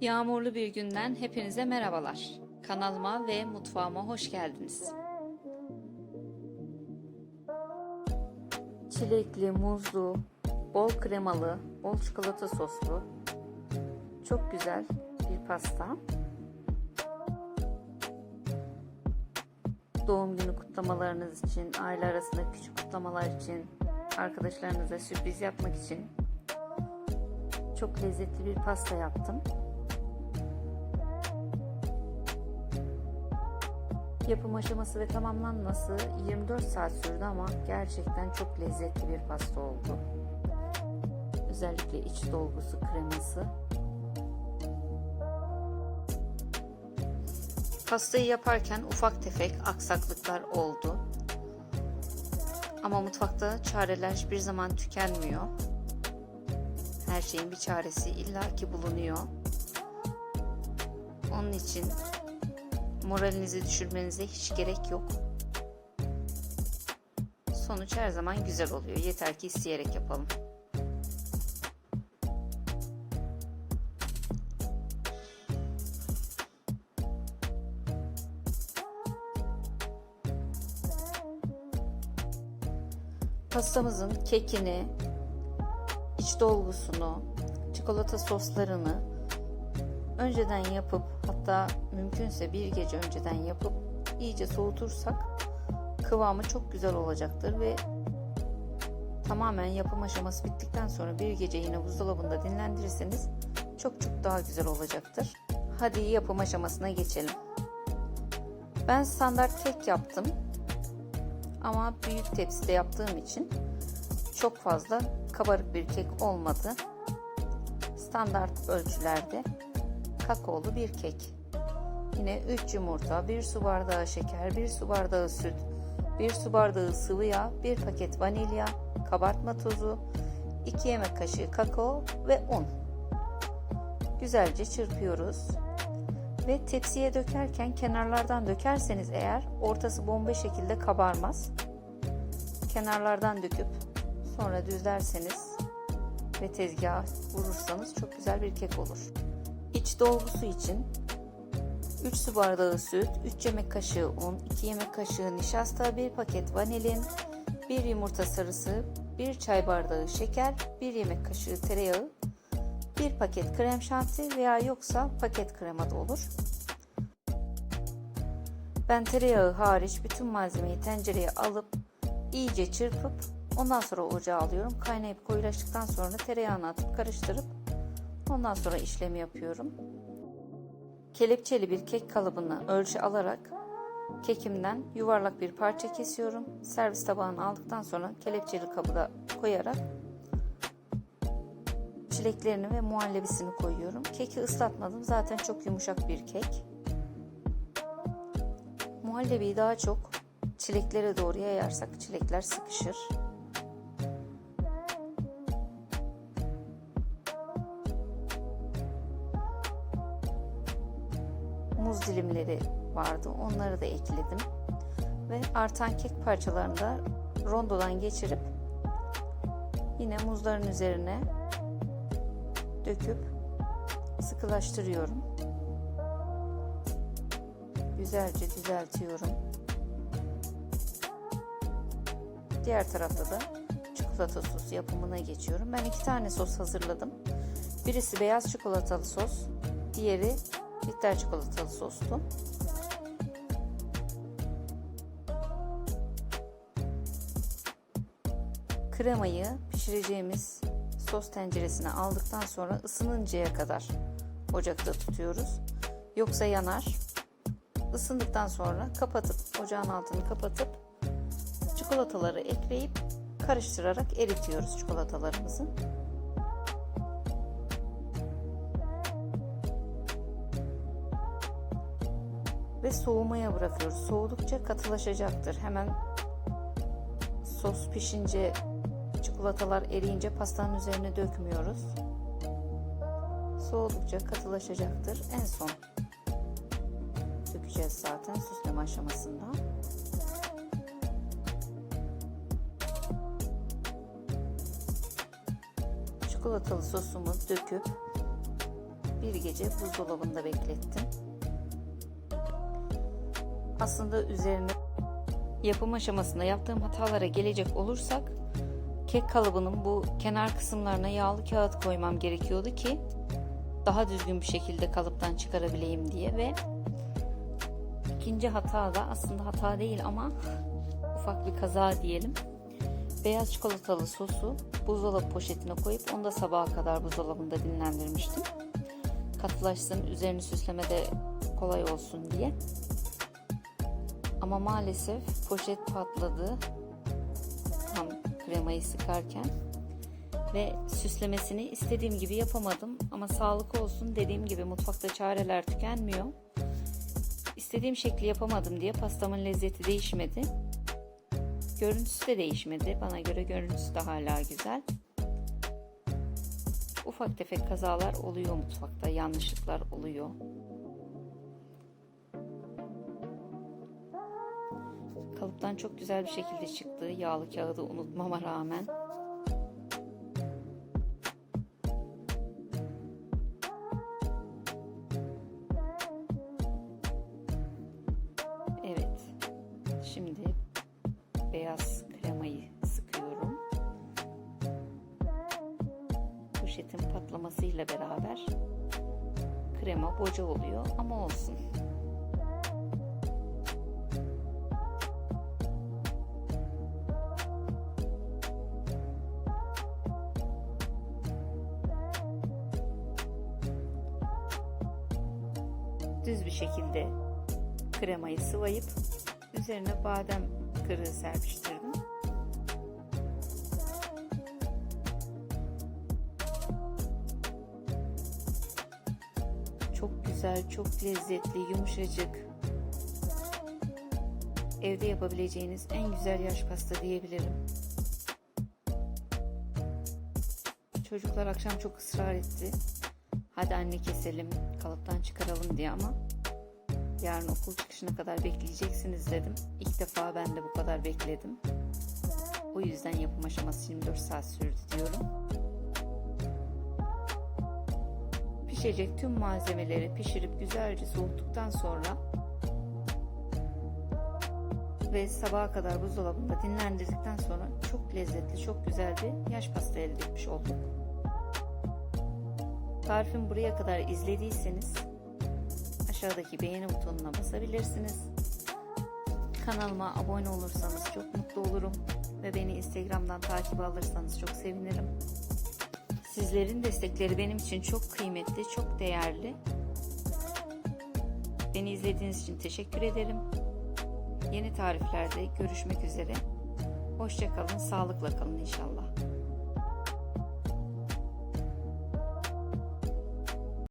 Yağmurlu bir günden hepinize merhabalar. Kanalıma ve mutfağıma hoş geldiniz. Çilekli, muzlu, bol kremalı, bol çikolata soslu, çok güzel bir pasta. Doğum günü kutlamalarınız için, aile arasında küçük kutlamalar için, arkadaşlarınıza sürpriz yapmak için çok lezzetli bir pasta yaptım. Yapım aşaması ve tamamlanması 24 saat sürdü ama gerçekten çok lezzetli bir pasta oldu. Özellikle iç dolgusu, kreması. Pastayı yaparken ufak tefek aksaklıklar oldu. Ama mutfakta çareler hiçbir zaman tükenmiyor. Her şeyin bir çaresi illaki bulunuyor. Onun için moralinizi düşürmenize hiç gerek yok. Sonuç her zaman güzel oluyor. Yeter ki isteyerek yapalım. Pastamızın kekini, iç dolgusunu, çikolata soslarını önceden yapıp hatta mümkünse bir gece önceden yapıp iyice soğutursak kıvamı çok güzel olacaktır ve tamamen yapım aşaması bittikten sonra bir gece yine buzdolabında dinlendirirseniz çok çok daha güzel olacaktır. Hadi yapım aşamasına geçelim. Ben standart kek yaptım. Ama büyük tepside yaptığım için çok fazla kabarık bir kek olmadı. Standart ölçülerde kakaolu bir kek. Yine 3 yumurta, 1 su bardağı şeker, 1 su bardağı süt, 1 su bardağı sıvı yağ, 1 paket vanilya, kabartma tozu, 2 yemek kaşığı kakao ve un. Güzelce çırpıyoruz. Ve tepsiye dökerken kenarlardan dökerseniz eğer ortası bomba şekilde kabarmaz. Kenarlardan döküp sonra düzlerseniz ve tezgaha vurursanız çok güzel bir kek olur. İç dolgusu için 3 su bardağı süt, 3 yemek kaşığı un, 2 yemek kaşığı nişasta, 1 paket vanilin, 1 yumurta sarısı, 1 çay bardağı şeker, 1 yemek kaşığı tereyağı, 1 paket krem şanti veya yoksa paket krema da olur. Ben tereyağı hariç bütün malzemeyi tencereye alıp iyice çırpıp ondan sonra ocağa alıyorum. Kaynayıp koyulaştıktan sonra tereyağını atıp karıştırıp ondan sonra işlemi yapıyorum. Kelepçeli bir kek kalıbını ölçü alarak kekimden yuvarlak bir parça kesiyorum. Servis tabağına aldıktan sonra kelepçeli kabı da koyarak çileklerini ve muhallebisini koyuyorum. Keki ıslatmadım. Zaten çok yumuşak bir kek. Muhallebiyi daha çok çileklere doğru yayarsak çilekler sıkışır. Dilimleri vardı. Onları da ekledim. Ve artan kek parçalarını da rondodan geçirip yine muzların üzerine döküp sıkılaştırıyorum. Güzelce düzeltiyorum. Diğer tarafta da çikolata sos yapımına geçiyorum. Ben iki tane sos hazırladım. Birisi beyaz çikolatalı sos, diğeri bitter çikolatalı sostu. Kremayı pişireceğimiz sos tenceresine aldıktan sonra ısınıncaya kadar ocakta tutuyoruz. Yoksa yanar. Isındıktan sonra kapatıp ocağın altını kapatıp çikolataları ekleyip karıştırarak eritiyoruz çikolatalarımızı. Ve soğumaya bırakıyoruz. Soğudukça katılaşacaktır. Hemen sos pişince çikolatalar eriyince pastanın üzerine dökmüyoruz. Soğudukça katılaşacaktır. En son dökeceğiz zaten süsleme aşamasında. Çikolatalı sosumu döküp bir gece buzdolabında beklettim. Aslında üzerine yapım aşamasında yaptığım hatalara gelecek olursak kek kalıbının bu kenar kısımlarına yağlı kağıt koymam gerekiyordu ki daha düzgün bir şekilde kalıptan çıkarabileyim diye ve ikinci hata da aslında hata değil ama ufak bir kaza diyelim. Beyaz çikolatalı sosu buzdolabı poşetine koyup onu da sabaha kadar buzdolabında dinlendirmiştim. Katılaşsın, üzerini süslemede kolay olsun diye. Ama maalesef poşet patladı. Tam kremayı sıkarken ve süslemesini istediğim gibi yapamadım ama sağlık olsun dediğim gibi mutfakta çareler tükenmiyor. İstediğim şekli yapamadım diye pastamın lezzeti değişmedi. Görüntüsü de değişmedi. Bana göre görüntüsü de hala güzel. Ufak tefek kazalar oluyor mutfakta, yanlışlıklar oluyor. Kalıptan çok güzel bir şekilde çıktı. Yağlı kağıdı unutmama rağmen. Evet. Şimdi beyaz kremayı sıkıyorum. Poşetin patlamasıyla beraber krema boca oluyor ama olsun. Düz bir şekilde kremayı sıvayıp üzerine badem kırığı serpiştirdim. Çok güzel, çok lezzetli, yumuşacık. Evde yapabileceğiniz en güzel yaş pasta diyebilirim. Çocuklar akşam çok ısrar etti. Hadi anne keselim, kalıptan çıkaralım diye ama yarın okul çıkışına kadar bekleyeceksiniz dedim. İlk defa ben de bu kadar bekledim. O yüzden yapım aşaması 24 saat sürdü diyorum. Pişecek tüm malzemeleri pişirip güzelce soğuttuktan sonra ve sabaha kadar buzdolabında dinlendirdikten sonra çok lezzetli, çok güzel bir yaş pasta elde etmiş olduk. Tarifimi buraya kadar izlediyseniz aşağıdaki beğeni butonuna basabilirsiniz. Kanalıma abone olursanız çok mutlu olurum ve beni Instagram'dan takip alırsanız çok sevinirim. Sizlerin destekleri benim için çok kıymetli, çok değerli. Beni izlediğiniz için teşekkür ederim. Yeni tariflerde görüşmek üzere. Hoşçakalın, sağlıkla kalın inşallah.